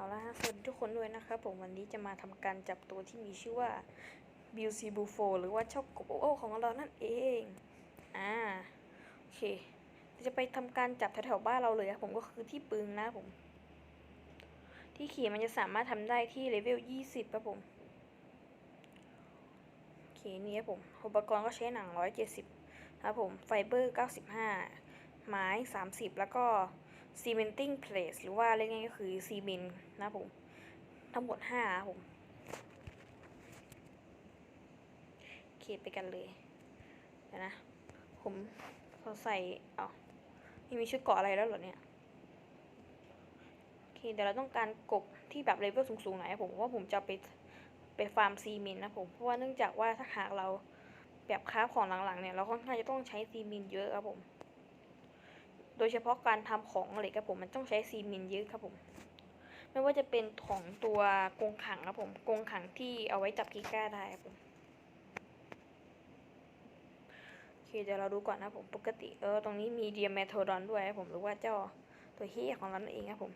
เอาละฮะสวัสดีทุกคนด้วยนะครับผมวันนี้จะมาทำการจับตัวที่มีชื่อว่าบิลซีบูโฟหรือว่าเจ้ากโอโอของเรานั่นเอง อ่า โอเค จะไปทำการจับแถวๆบ้านเราเลยครับผมก็คือที่ปึงนะผม ที่ขี่มันจะสามารถทำได้ที่เลเวล 20ครับผม โอเคนี่ครับผม อุปกรณ์ก็ใช้หนัง 170 ครับผม ไฟเบอร์ 95 ไม้ 30 แล้วก็ cementing plate หรือว่าเรียกง่ายก็คือซีเมนต์ นะผม ทั้งหมด5ครับผมโอเคไปกันเลยเดี๋ยวนะ ผมเขาใส่เอานี่มีชุดเกาะอะไรแล้วเหรอเนี่ยโอเคเดี๋ยวเราต้องการกบที่แบบเลเวลสูงๆหน่อยผมเพราะว่าผมจะไปไปฟาร์มซีเมนต์นะผมเพราะว่าเนื่องจากว่าถ้าหากเราแบบค้าของหลังๆเนี่ยเราค่อนข้างจะต้องใช้ซีเมนต์เยอะครับผม โดยเฉพาะการทำของเหล็กครับผมมันต้องใช้ซีเมนต์เยอะครับผม ไม่ว่าจะเป็นของตัวกรงขังครับผมกรงขังที่เอาไว้จับกีก้าได้ครับผมโอเคเดี๋ยวเราดูก่อนนะผมปกติเออตรงนี้มีเดียมเมโทดอนด้วยครับผมหรือว่าเจ้าตัวเฮียของเราเองครับผม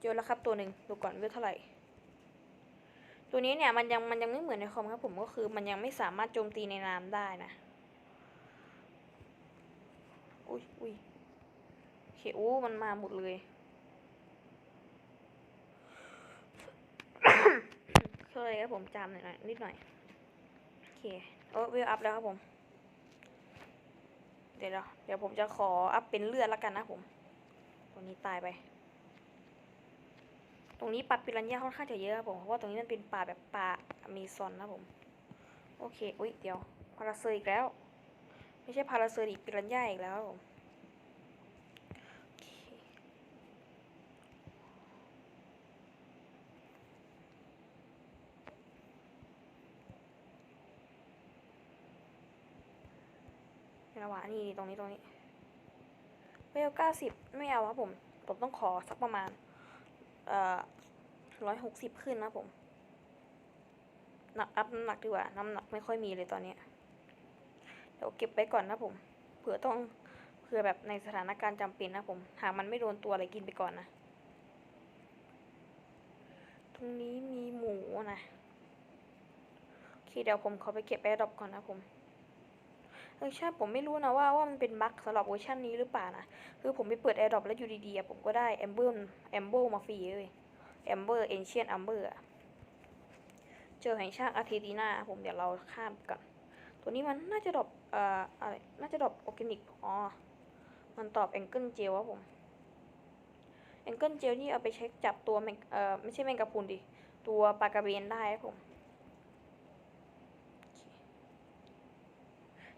เจอแล้วครับตัวหนึ่งดูก่อนว่าเท่าไหร่ตัวนี้เนี่ยมันยังมันยังไม่เหมือนในคอมครับผมก็คือมันยังไม่สามารถโจมตีในน้ำได้นะ อุ้ยอุ้ย เคโอ้มันมาหมดเลยเคยครับผมจามหน่อยนิดหน่อย โอเคโอ้เวอัพแล้วครับผม เดี๋ยวเดี๋ยวผมจะขออัพเป็นเลือดล้วกันนะผมตัวนี้ตายไป ตรงนี้ปลาปิรันย่าค่อนข้างจะเยอะครับผม เพราะว่าตรงนี้มันเป็นป่าแบบป่าอเมซอนนะผม โอเค อุ้ยเดี๋ยวพาราเซอร์อีกแล้ว ไม่ใช่พาราเซอร์อีกปิรันย่าอีกแล้วครับผม โอเค เดี๋ยวะนี่ตรงนี้ตรงนี้เวลเก้าสิบไม่เอาครับผม ผมต้องขอสักประมาณ เอ่อร้อยหกสิบขึ้นนะผม หนักอัพน้ำหนักดีกว่า น้ำหนักไม่ค่อยมีเลยตอนนี้ เดี๋ยวเก็บไปก่อนนะผม เผื่อต้อง เผื่อแบบในสถานการณ์จำเป็นนะผม หากมันไม่โดนตัวอะไรกินไปก่อนนะ ตรงนี้มีหมูนะโอเคเดี๋ยวผมขอไปเก็บแอร์ดรอปก่อนนะผม เออใช่ผมไม่รู้นะว่าว่ามันเป็นบั๊กสำหรับเวอร์ชันนี้หรือเปล่านะ คือผมไปเปิดแอร์ดรอปแล้วอยู่ดีๆผมก็ได้แอมเบอร์แอมเบอร์มาฟรีเลยแอมเบอร์เอนเชียนแอมเบอร์เจอแห่งชาติอาร์เทตินาผมเดี๋ยวเราข้ามกันตัวนี้มันน่าจะดรอปเอ่ออะไรน่าจะดรอปออร์แกนิกอ๋อมันตอบแองเกิลเจลวะผมแองเกิลเจลนี่เอาไปเช็คจับตัวแมงเอ่อไม่ใช่แมงกะพรุนดิ ตัวปลากระเบนได้ผม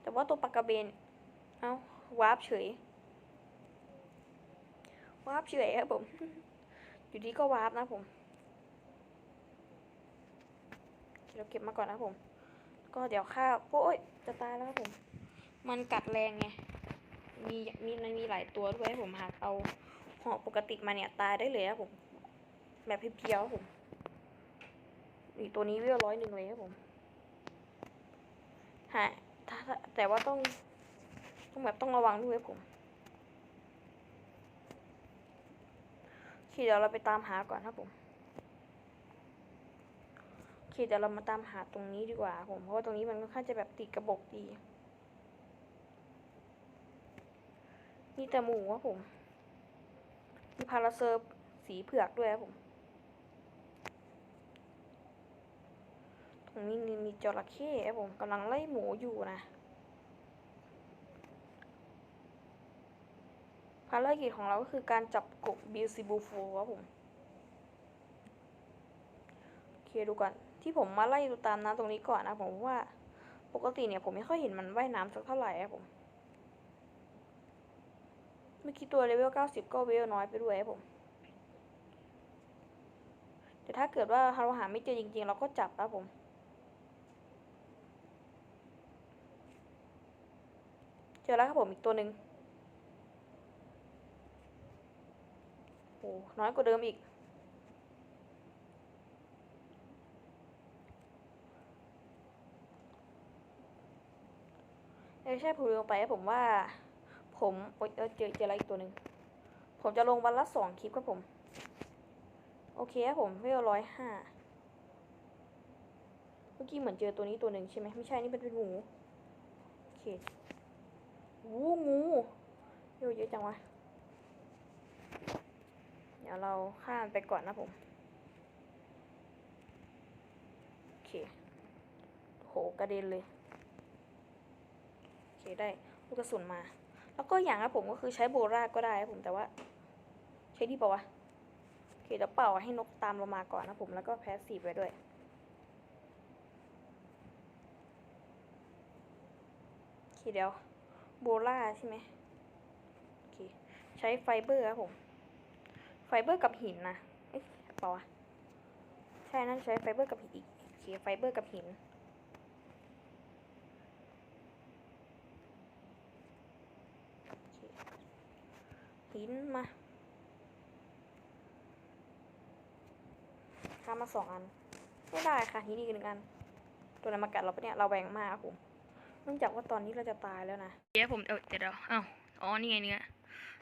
แต่ว่าตัวปลากระเบน เอ้าวาร์ปเฉยวาร์ปเฉยครับผม อยู่ดีก็วาร์ปนะผมเดี๋ยวเก็บมาก่อนนะผม ก็เดี๋ยวข้าวโอ้ยจะตายแล้วครับผม มันกัดแรงไง มีมีมันมีหลายตัวด้วยผมหากเอาหอกปกติมาเนี่ยตายได้เลยครับผม แบบเพียวๆครับผมอีกตัวนี้เวลร้อยหนึ่งเลยครับผมฮะถ้า ถ้าแต่ว่าต้องต้องแบบต้องระวังด้วยครับผมโอเคเดี๋ยวเราไปตามหาก่อนครับผมโอเคเดี๋ยวเรามาตามหาตรงนี้ดีกว่าผม เพราะว่าตรงนี้มันค่อนข้างจะแบบติดกระบอกดีมีแต่หมูครับผม มีพาราเซอร์สีเผือกด้วยครับผม ตรงนี้มีมีจระเข้ผมกำลังไล่หมูอยู่นะภารกิจของเราก็คือการจับกบบิลซิบูโฟครับผมโอเคดูก่อนที่ผมมาไล่ดูตามน้ำตรงนี้ก่อนนะผมว่าปกติเนี่ยผมไม่ค่อยเห็นมันว่ายน้ำสักเท่าไหร่ครับผมเมื่อกี้ตัวเลเวล 90 ก็เวลน้อยไปด้วยครับผม แต่ถ้าเกิดว่าเราหาไม่เจอจริงๆ เราก็จับครับผม จอแล้วครับผมอีกตัวหนึ่งโอ้น้อยกว่าเดิมอีก เออใช่ผมลืมไปผมว่า ผมโอ๊ยเจอเจออะไรอีกตัวหนึ่ง ผมจะลงวันละสองคลิปครับผม โอเคครับผมเวลร้อยห้าเมื่อกี้เหมือนเจอตัวนี้ตัวหนึ่งใช่ไหมไม่ใช่นี่เป็นเป็นงูโอเค วู้งูเยอะเยอะจังวะ เดี๋ยวเราข้ามไปก่อนนะผม โอเค โหกระเด็นเลย โอเคได้ลูกกระสุนมา แล้วก็อย่างครับผมก็คือใช้โบราก็ได้ครับผมแต่ว่า ใช้ดีเปล่าวะ โอเคเดี๋ยวเป่าให้นกตามเรามาก่อนนะผมแล้วก็แพสซีฟไปด้วยโอเคเดี๋ยว โบราใช่ไหมโอเค ใช้ไฟเบอร์ครับผม ไฟเบอร์กับหินนะเอ๊ะเปล่าวะใช่นั่นใช้ไฟเบอร์กับหินอีกโอเคไฟเบอร์กับหินหินมาทำมาสองอัน ไม่ได้ค่ะหินอีกหนึ่งอัน ตัวนั้นมากัดเราปะเนี่ย เราแบ่งมากครับผม เนื่องจากว่าตอนนี้เราจะตายแล้วนะเดี๋ยวผมเออเดี๋ยวเดี๋อ้าอ๋อนี่ไงเนื้อ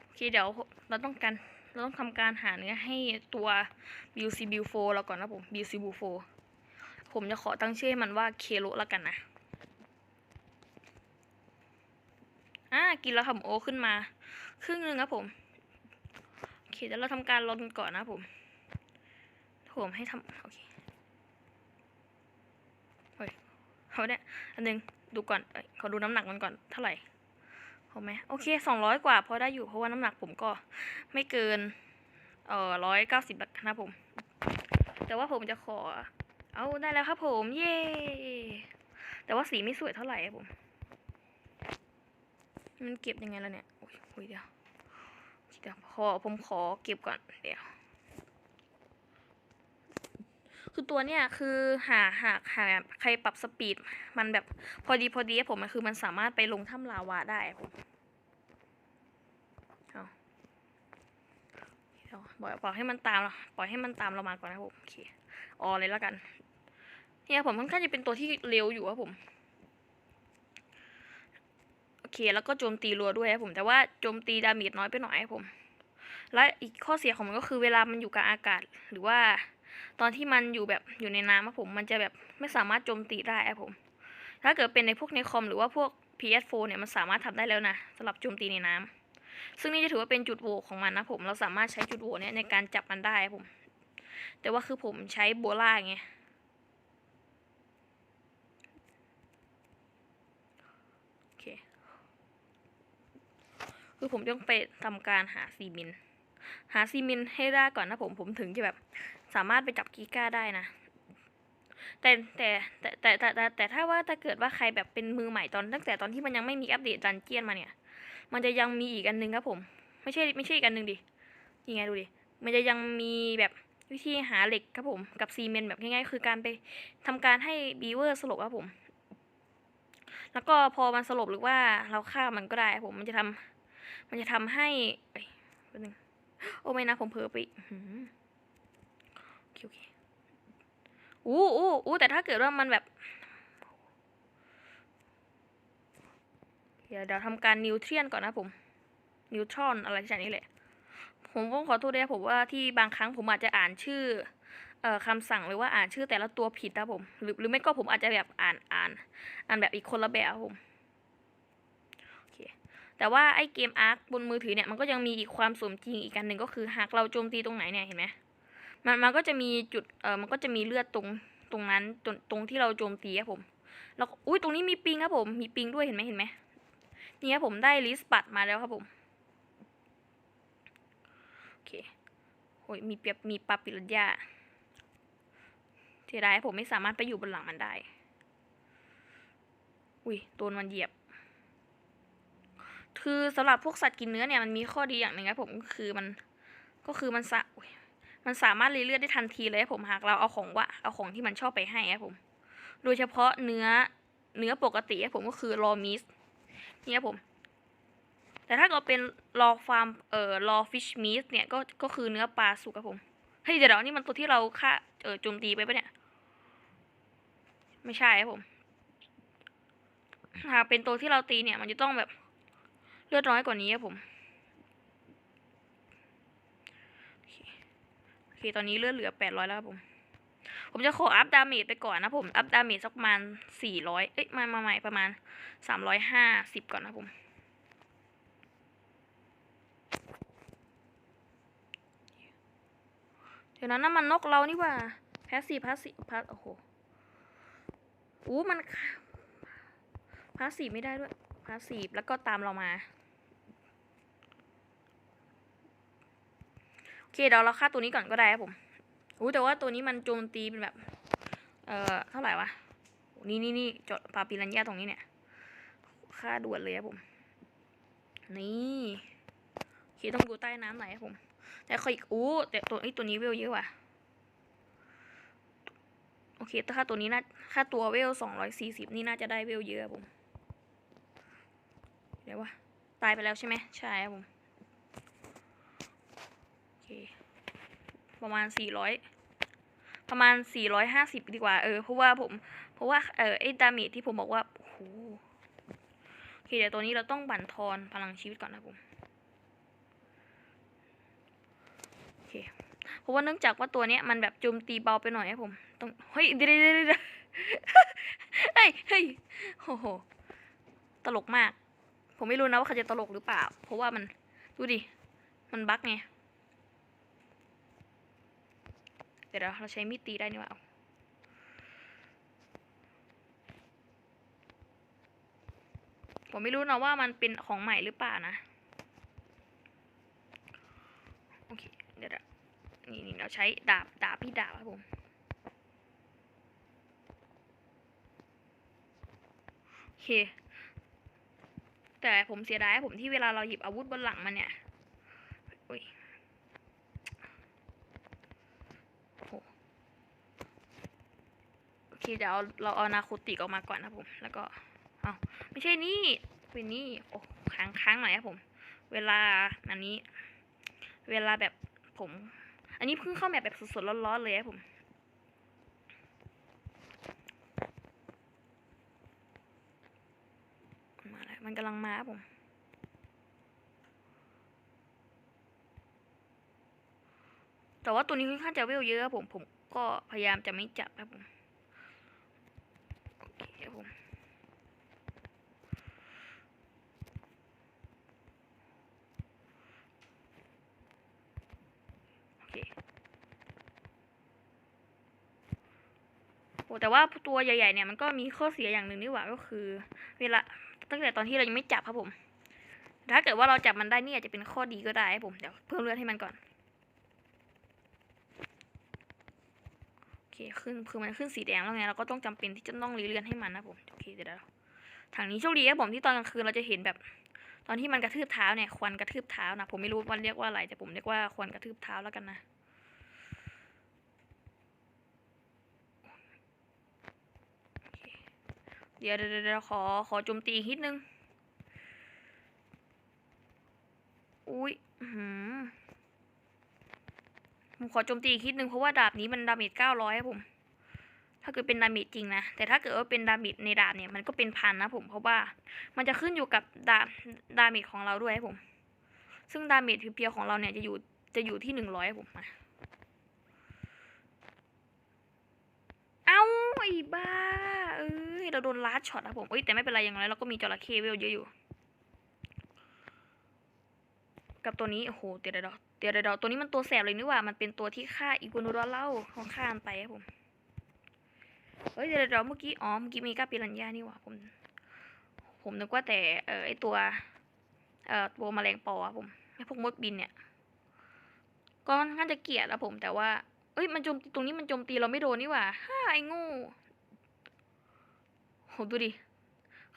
โอเคเดี๋ยวเราต้องการเราต้องทำการหาเนื้อให้ตัว BC b u 4เราก่อนนะผม BC b u 4ผมจะขอตั้งชื่อให้มันว่าเคโลแล้วกันนะอ่ากินแล้วครับผมโอขึ้นมา ครึ่งหนึงครับผมโอเคเดี๋ยวเราทำการลดก่อนนะผมผมให้ทำโอเคเฮ้ยเขาเนี่ยอันหนึ่ง ดูก่อนเขอดูน้ำหนักมันก่อนเท่าไหร่พอไหมโอเคสองร้อยกว่าพอได้อยู่เพราะว่าน้ำหนักผมก็ไม่เกิน เอ่อร้อยเก้าสิบนะผม แต่ว่าผมจะขอ เอาได้แล้วครับผม เย้ แต่ว่าสีไม่สวยเท่าไหร่ครับผม มันเก็บยังไงล่ะเนี่ยโอ้ยโอ้ยเดี๋ยวเดี๋ยวขอผมขอเก็บก่อนเดี๋ยว คือตัวเนี้ยคือหาหากหาใครปรับสปีดมันแบบพอดีพอดีผมมันคือมันสามารถไปลงถ้ำลาวาได้ผมเอาเดี๋ยวปล่อยปล่อยให้มันตามเราปล่อยให้มันตามเรามาก่อนนะผมโอเคออเลยแล้วกันเนี่ยผมค่อนข้างจะเป็นตัวที่เร็วอยู่ครับผมโอเคแล้วก็โจมตีรัวด้วยครับผมแต่ว่าโจมตีดาเมจน้อยไปหน่อยครับผม และอีกข้อเสียของมันก็คือเวลามันอยู่กับอากาศหรือว่า ตอนที่มันอยู่แบบอยู่ในน้ำครับผม มันจะแบบไม่สามารถโจมตีได้ครับผม ถ้าเกิดเป็นในพวกในคอมหรือว่าพวก PS4 เนี่ยมันสามารถทำได้แล้วนะสำหรับโจมตีในน้ำซึ่งนี่จะถือว่าเป็นจุดโหว่ของมันนะผม เราสามารถใช้จุดโหว่เนี่ยในการจับมันได้ครับผม แต่ว่าคือผมใช้โบล่าไงโอเค คือผมต้องไปทำการหาซีมิน หาซีมินให้ได้ก่อนนะผม ผมถึงจะแบบ สามารถไปจับกีก้าได้นะแต่แต่แต่แต่แต่แต่แต่ถ้าว่าถ้าเกิดว่าใครแบบเป็นมือใหม่ตอน ตั้งแต่ตอนที่มันยังไม่มีอัปเดตดันเจียนมาเนี่ย มันจะยังมีอีกอันหนึงครับผม ไม่ใช่ไม่ใช่อีกอันหนึ่งดิยังไงดูดิมันจะยังมีแบบวิธีหาเหล็กครับผม กับซีเมนต์แบบง่ายๆคือการไปทำการให้บีเวอร์สลบครับผม แล้วก็พอมันสลบหรือว่าเราฆ่ามันก็ได้ครับผมมันจะทำมันจะทำให้เอ้ยแป๊บนึงโอ้ไม่นะผมเผลอไปอื เคโอเคอู้อู้อู้แต่ถ้าเกิดว่ามันแบบเดี๋ยวเดี๋ยวทำการนิวเทรียนก่อนนะผม นิวทรอนอะไรอย่างนี้แหละ ผมต้องขอโทษด้วยผมว่าที่บางครั้งผมอาจจะอ่านชื่อเอ่อคำสั่งหรือว่าอ่านชื่อแต่ละตัวผิดนะผม หรือหรือไม่ก็ผมอาจจะแบบอ่านอ่านอ่านแบบอีกคนละแบบผมโอเคแต่ว่าไอ้เกมอาร์คบนมือถือเนี่ยมันก็ยังมีอีกความสมจริงอีกอันหนึ่งก็คือหากเราโจมตีตรงไหนเนี่ยเห็นไหม มันมันก็จะมีจุดเออมันก็จะมีเลือดตรงตรงนั้นตรงตรงที่เราโจมตีครับผมแล้วอุ้ยตรงนี้มีปิงครับผมมีปิงด้วยเห็นไหมเห็นไหมนี่ครับผมได้ลิสปัดมาแล้วครับผมโอเคโอ้ยมีเปียบมีปลาปิรันย่าที่ร้ายผมไม่สามารถไปอยู่บนหลังมันได้อุ้ยโดนมันเหยียบ คือสำหรับพวกสัตว์กินเนื้อเนี่ยมันมีข้อดีอย่างหนึ่งครับผมก็คือมันก็คือมันสะอุ๊ย มันสามารถรีเลือดได้ทันทีเลยครับผมหากเราเอาของวะเอาของที่มันชอบไปให้ครับผม โดยเฉพาะเนื้อเนื้อปกติครับผมก็คือรอมิสเนี่ครับผม แต่ถ้าเกิดเป็นรอฟาร์มเอ่อรอฟิชมิสเนี่ยก็ก็คือเนื้อปลาสุกครับผมเฮ้ยเดี๋ยวเดี๋ยวนี่มันตัวที่เราฆ่าเอ่อโจมตีไปปะเนี่ย ไม่ใช่ครับผมหากเป็นตัวที่เราตีเนี่ย มันจะต้องแบบเลือดน้อยกว่านี้ครับผม เคตอนนี้เลือดเหลือแปดร้อยแล้วครับผม ผมจะขออัพดาเมจไปก่อนนะผม อัพดาเมจสักประมาณสี่ร้อยเอ้ยมามาใหม่ประมาณสามร้อยห้าสิบก่อนนะผมเดี๋ยวนั้นน้ำมันนกเรานี่ว่าแพสซีฟพาสซีฟพาสโอ้โหอู้มันพาสซีฟไม่ได้ด้วยพาสซีฟแล้วก็ตามเรามา โอเคเดี๋ยวเราฆ่าตัวนี้ก่อนก็ได้ครับผมอู้แต่ว่าตัวนี้มันโจมตีเป็นแบบ เอ่อเท่าไหร่วะ นี่นี่นี่จดปาปิรันยาตรงนี้เนี่ยฆ่าด่วนเลยครับผม นี่โอเคต้องดูใต้น้ำหน่อยครับผม แต่ขออีกอู้แต่ตัวไอ้ตัวนี้เวลเยอะว่ะ โอเคถ้าค่าตัวนี้น่าค่าตัวเวลสองร้อยสี่สิบนี่น่าจะได้เวลเยอะครับผมเดี๋ยววะตายไปแล้วใช่ไหมใช่ครับผม โอเค ประมาณสี่ร้อยประมาณสี่ร้อยห้าสิบดีกว่า เออ เพราะว่าผม เพราะว่า เออไอ้ดาเมจที่ผมบอกว่า โอ้โหโอเคเดี๋ยวตัวนี้เราต้องบั่นทอนพลังชีวิตก่อนนะผม โอเค เพราะว่าเนื่องจากว่าตัวเนี้ยมันแบบโจมตีเบาไปหน่อยครับผม ต้อง เฮ้ยเดี๋ยวเดี๋ยวเดี๋ยวเดี๋ยวเฮ้ยเฮ้ยโอ้โห ตลกมาก ผมไม่รู้นะว่าเขาจะตลกหรือเปล่า เพราะว่ามัน ดูดิ มันบั๊กไง เดี๋ยวเราใช้มีดตีได้นี่ว่าผมไม่รู้นะว่ามันเป็นของใหม่หรือเปล่านะ โอเค เดี๋ยวนี่นี่เราใช้ดาบดาบพี่ดาบครับผมโอเค แต่ผมเสียดายผมที่เวลาเราหยิบอาวุธบนหลังมันเนี่ยอุ้ยโห เคเดี๋ยวเราเอานาโคติกออกมาก่อนนะผม แล้วก็เอาไม่ใช่นี่เป็นนี่โอ้ค้างค้างหน่อยครับผม เวลาอันนี้ เวลาแบบผม อันนี้เพิ่งเข้าแมปแบบสดๆร้อนๆเลยครับผมมาแล้วมันกำลังมาครับผมแต่ว่าตัวนี้ค่อนข้างจะเวลเยอะครับผม ผมก็พยายามจะไม่จับครับผม โอเคครับผม โอ เคโอ้แต่ว่าตัวใหญ่ๆเนี่ยมันก็มีข้อเสียอย่างหนึ่งนี่หว่าก็คือ เวลาตั้งแต่ตอนที่เรายังไม่จับครับผม ถ้าเกิดว่าเราจับมันได้นี่อาจจะเป็นข้อดีก็ได้ครับผมเดี๋ยวเพิ่มเลือดให้มันก่อนโอเคขึ้นคือมันขึ้นสีแดงแล้วไงเราก็ต้องจำเป็นที่จะต้องรีเลือนให้มันนะผมโอเคเดี๋ยวทางนี้โชคดีครับผมที่ตอนกลางคืนเราจะเห็นแบบ ตอนที่มันกระทืบเท้าเนี่ยควันกระทืบเท้านะผมไม่รู้มันเรียกว่าอะไรแต่ผมเรียกว่าควันกระทืบเท้าแล้วกันนะเดี๋ยวเดี๋ยวขอขอโจมตีอีกนิดนึง อุ้ยหือผมขอโจมตีอีกนิดนึงเพราะว่าดาบนี้มันดาเมจเก้าร้อยครับผมาเกิดเป็นดาเมจจริงนะ แต่ถ้าเกิดว่าเป็นดาเมจในดาบเนี่ยมันก็เป็นพันนะผมเพราะว่ามันจะขึ้นอยู่กับดาดาเมจของเราด้วยผม ซึ่งดาเมจเพียวๆของเราเนี่ยจะอยู่จะอยู่ที่หนึ่งร้อยผมมาเอาไอ้บ้าเอ้ยเราโดนลัดช็อตครับผมเอ้ยแต่ไม่เป็นไรอย่างไรเราก็มีจระเข้เวลเยอะอยู่ กับตัวนี้โอ้โหเดี๋ยวเดี๋ยวเดี๋ยวเดี๋ยวตัวนี้มันตัวแสบเลยนี่หว่ามันเป็นตัวที่ฆ่าอีกัวนูดอเล่าของฆ่ามันไปครับผม เฮ้ยเดี๋ยวเดี๋ยวเมื่อกี้อ๋อเมื่อกี้มีกาปิรันย่านี่หว่าผม ผมนึกว่าแต่เออไอตัวเอ่อตัวแมลงปอครับผมไอพวกมดบินเนี่ย ก็ค่อนข้าจะเกลียดแล้วผม แต่ว่า เอ้ยมันโจมตีตรงนี้มันโจมตีเราไม่โดนนี่หว่าฮ่าไอ้โง่โหดูดิ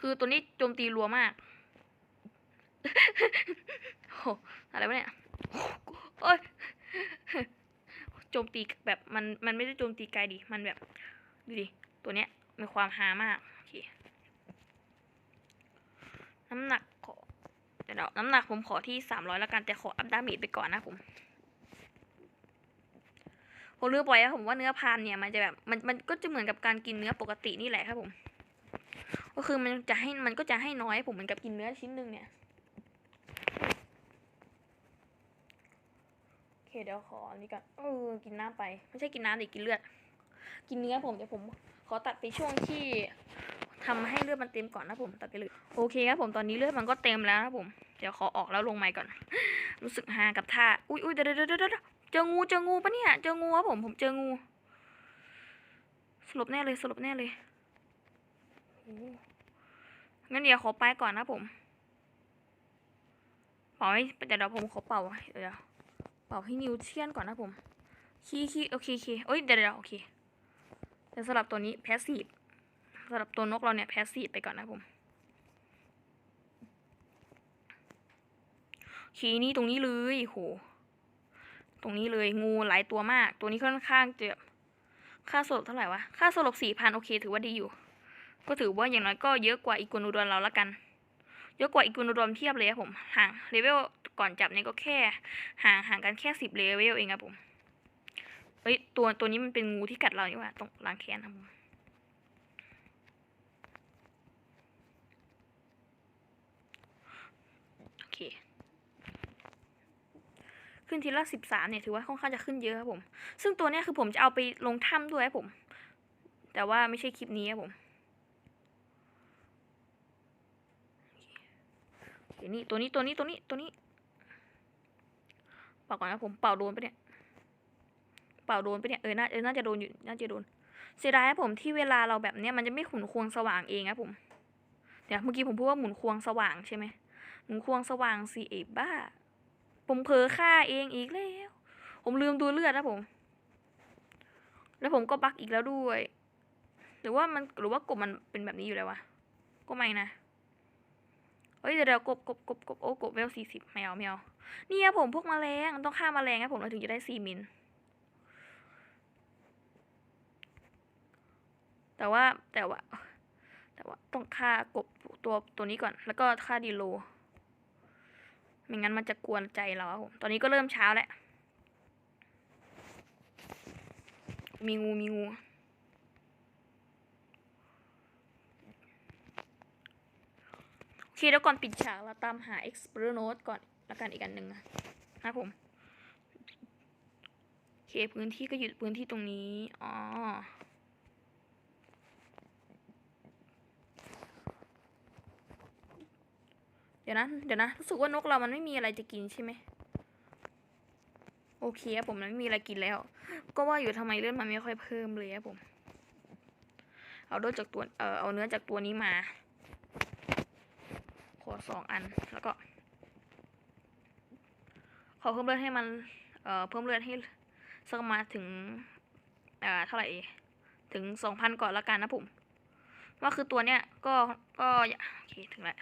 คือตัวนี้โจมตีรัวมากโหอะไรวะเนี่ยโอ้ยโจมตีแบบมันมันไม่ได้โจมตีไกลดิ มันแบบ ดูดิ ตัวเนี้ยมีความฮามาก โอเค น้ำหนักขอเดี๋ยวน้ำหนักผมขอที่สามร้อยแล้วกัน แต่ขออัพดาเมจไปก่อนนะผมผมเลือกไว้ครับผมว่าเนื้อพานเนี่ยมันจะแบบมันมันก็จะเหมือนกับการกินเนื้อปกตินี่แหละครับผม ก็คือมันจะให้มันก็จะให้น้อยผมเหมือนกับกินเนื้อชิ้นหนึ่งเนี่ยโอเคเคเดี๋ยวขออันนี้ก่อนเออกินน้ำไป ไม่ใช่กินน้ำดิกินเลือด กินเนื้อผมเดี๋ยวผมขอตัดไปช่วงที่ทำให้เลือดมันเต็มก่อนนะผมตัดไปเลยโอเคครับผมตอนนี้เลือดมันก็เต็มแล้วนะผมเดี๋ยวขอออกแล้วลงไมค์ก่อน รู้สึกฮากับท่าอุ้ยอุ้ยเดี๋ยวเดี๋ยวเดี๋ยวเดะเจองูเจองูปะเนี่ยเจองูครับผมผมเจองูสลบแน่เลยสลบแน่เลยโอ้โหงั้นเดี๋ยวขอไปก่อนนะผมเป่าให้เดี๋ยวเดี๋ยวผมขอเป่าเดี๋ยวเป่าให้นิวเชียนก่อนนะผมคีคีโอเคโอเคเอ้ยเดี๋ยวเดี๋ยวโอเค เดี๋ยวสลับตัวนี้แพสซีฟสลับตัวนกเราเนี่ยแพสซีฟไปก่อนนะผมคีย์นี้ตรงนี้เลยโห ตรงนี้เลยงูหลายตัวมาก ตัวนี้ค่อนข้างเจะค่าสลบเท่าไหร่วะ ค่าสลบสี่พันโอเค ถือว่าดีอยู่ ก็ถือว่าอย่างน้อยก็เยอะกว่าอีกวนูดอนเราละกัน เยอะกว่าอีกวนูดอนเทียบเลยครับผม ห่างเลเวลก่อนจับเนี่ยก็แค่ ห่างห่างกันแค่สิบเลเวลเองครับผม เอ้ยตัวตัวนี้มันเป็นงูที่กัดเรานี่หว่าตรงหลังแขนครับผมโอเค ขึ้นทีละสิบสามเนี่ยถือว่าค่อนข้างจะขึ้นเยอะครับผม ซึ่งตัวเนี้ยคือผมจะเอาไปลงถ้ำด้วยครับผม แต่ว่าไม่ใช่คลิปนี้ครับผมโอเคนี่ตัวนี้ตัวนี้ตัวนี้ตัวนี้เป่าก่อนนะผมเป่าโดนปะเนี่ย เป่าโดนไปเนี่ยเออน่าเออน่าจะโดนอยู่น่าจะโดนเสียดายครับผมที่เวลาเราแบบเนี้ยมันจะไม่หมุนควงสว่างเองครับผมเดี๋ยวเมื่อกี้ผมพูดว่าหมุนควงสว่างใช่ไหมหมุนควงสว่างสิเอบ้า ผมเผลอฆ่าเองอีกแล้ว ผมลืมดูเลือดนะผม แล้วผมก็บักอีกแล้วด้วย หรือว่ามันหรือว่ากบมันเป็นแบบนี้อยู่แล้ววะก็ไม่นะเฮ้ยเดี๋ยวกบกบกบกบโอ้กบเวลสี่สิบไม่เอาไม่เนี่ครับผมพวกแมลงต้องฆ่าแมลงครับผมเราถึงจะได้สี่มิล แต่ว่าแต่ว่า แต่ว่าต้องฆ่ากบตัวตัวนี้ก่อน แล้วก็ฆ่าดีโล ไม่งั้นมันจะกวนใจเราครับผมตอนนี้ก็เริ่มเช้าแล้ว มีงูมีงูโอเคแล้วก่อนปิดฉากเราตามหา e x p l o r e Note ก่อนแล้วกันอีกอันหนึ่งนะครับผมโอเคพื้นที่ก็อยู่พื้นที่ตรงนี้ อ๋อ เดี๋ยวนะ เดี๋ยวนะ รู้สึกว่านกเรามันไม่มีอะไรจะกินใช่ไหม โอเคครับผมมันไม่มีอะไรกินแล้ว ก็ว่าอยู่ทำไมเลือดมันไม่ค่อยเพิ่มเลยครับผม เอาเลือดจากตัว เออเอาเนื้อจากตัวนี้มา ขอสองอัน แล้วก็ ขอเพิ่มเลือดให้มัน เอ่อ เพิ่มเลือดให้สักปรมาถึงเอ่อเท่าไหร่ ถึงสองพันก่อนละกันนะผม ว่าคือตัวเนี้ย ก็ ก็ โอเค ถึงแล้ว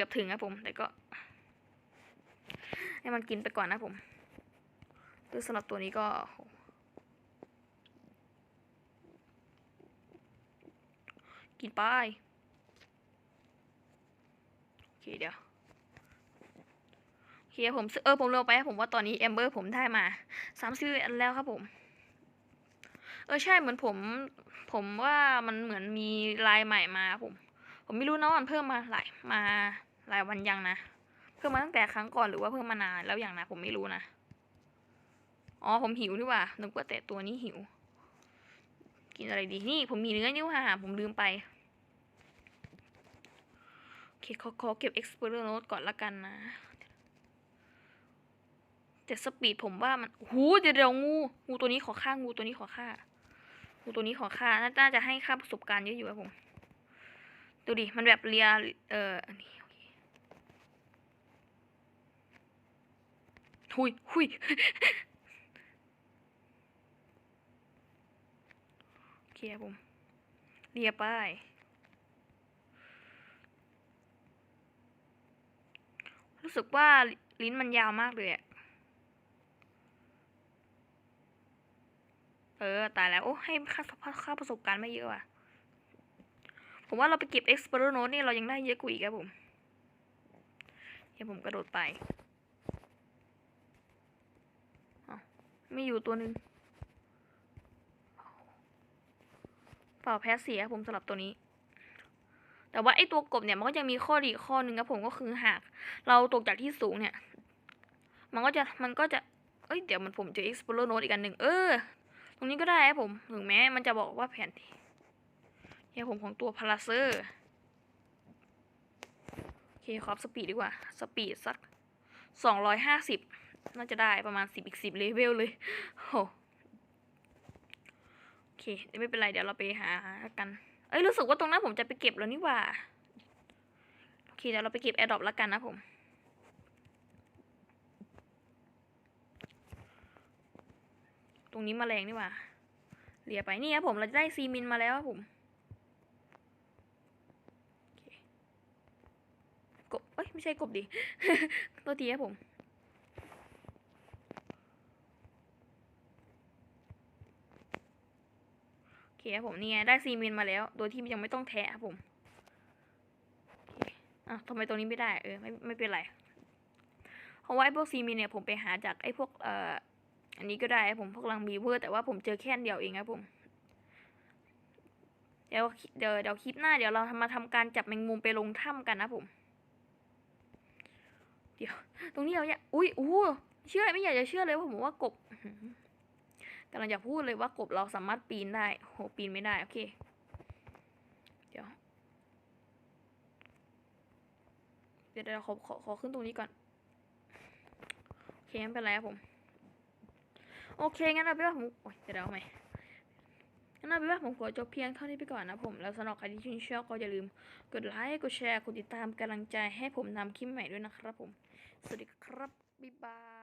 กือบถึงครับผม แต่ก็ ให้มันกินไปก่อนนะผมคือสำหรับตัวนี้ก็กินไป โอเคเดี๋ยว โอเคผมเออผมลงไปผมว่าตอนนี้แอมเบอร์ผมได้มาสามสิบอันแล้วครับผม เออใช่เหมือนผม ผมว่ามันเหมือนมีลายใหม่มาครับผม ผมไม่รู้นะว่ามันเพิ่มมาหลายมา หลายวันยังนะ เพิ่มมาตั้งแต่ครั้งก่อนหรือว่าเพิ่มมานานแล้วอย่างนะผมไม่รู้นะ อ๋อผมหิวนี่ว่านึกว่าแต่ตัวนี้หิว กินอะไรดีนี่ ผมมีเนื้อนิ้วห่าผมลืมไปโอเคขอขอเก็บ Explorer Note ก่อนละกันนะ แต่สปีดผมว่ามันหูเดี๋ยวเดี๋ยวงู งูตัวนี้ขอฆ่างูตัวนี้ขอฆ่างูตัวนี้ขอฆ่า น่าจะให้ค่าประสบการณ์เยอะอยู่ครับผม ดูดิ มันแบบเรีย เอ่ออันนี้โอเค หุยหุยโอเคครับผมเรียไปรู้สึกว่าลิ้นมันยาวมากเลยอะเออ ตายแล้ว โอ้ ให้ค่าค่าประสบการณ์ไม่เยอะว่ะ ผมว่าเราไปเก็บ Explorer Note นี่เรายังได้เยอะกว่าอีกครับผม เดี๋ยวผมกระโดดไปอ้าว ไม่อยู่ตัวหนึ่งเปล่าแพ้เสียผมสำหรับตัวนี้ แต่ว่าไอ้ตัวกบเนี่ยมันก็ยังมีข้อดีข้อหนึ่งครับผมก็คือหาก เราตกจากที่สูงเนี่ย มันก็จะมันก็จะเอ้ยเดี๋ยวมันผมเจอ explorer note อีกอันหนึ่งเออ ตรงนี้ก็ได้ครับผมถึงแม้มันจะบอกว่าแผนที่เนี่ยผมของตัวพาราเซอร์โอเคขอสปีดดีกว่า สปีดสักสองร้อยห้าสิบ น่าจะได้ประมาณสิบอีกสิบเลเวลเลยโหโอเคไม่เป็นไรเดี๋ยวเราไปหากัน เอ้ยรู้สึกว่าตรงนั้นผมจะไปเก็บแล้วนี่ว่าโอเคเดี๋ยวเราไปเก็บแอร์ดรอปแล้วกันนะผมตรงนี้มแมลงนี่ว่าเลียไปนี่ครับผมเราจะได้ซีมินมาแล้วครับผมกบเอ้ยไม่ใช่กบดิ ตัวทีครับผม โอเคครับผมนี่ไงได้ซีเมนมาแล้ว โดยที่ยังไม่ต้องแทะครับผมอเคอ้าวทำไมตรงนี้ไม่ได้เออไม่ไม่เป็นไรเพราะว่าไอ้พวกซีเมนเนี่ยผมไปหาจากไอ้พวกเอ่ออันนี้ก็ได้ผมพวกลังบีเวอร์แต่ว่าผมเจอแค่นเดียวเองครับผมเดี๋ยวเดี๋ยวเดี๋ยวคลิปหน้าเดี๋ยวเราทำมาทำการจับแมงมุมไปลงถ้ำกันนะผม เดี๋ยว ตรงนี้เราเนี่ยอุ้ยอู้เชื่อไม่อยากจะเชื่อเลยว่าผมว่ากบ กำลังจะพูดเลยว่ากบเราสามารถปีนได้โหปีนไม่ได้ โอเค เดี๋ยว เดี๋ยวเดี๋ยวขอขอขอขึ้นตรงนี้ก่อน โอเคไม่เป็นไรครับผม โอเค งั้นเอาไปว่าผมโอ้ยเดี๋ยวเอาใหม่งั้นเอาไปว่าผมขอจบเพียงเท่านี้ไปก่อนนะผม แล้วสำหรับใครที่ชื่นชอบก็อย่าลืม กดไลค์กดแชร์กดติดตามกำลังใจให้ผมทำคลิปใหม่ด้วยนะครับผม สวัสดีครับบ๊ายบาย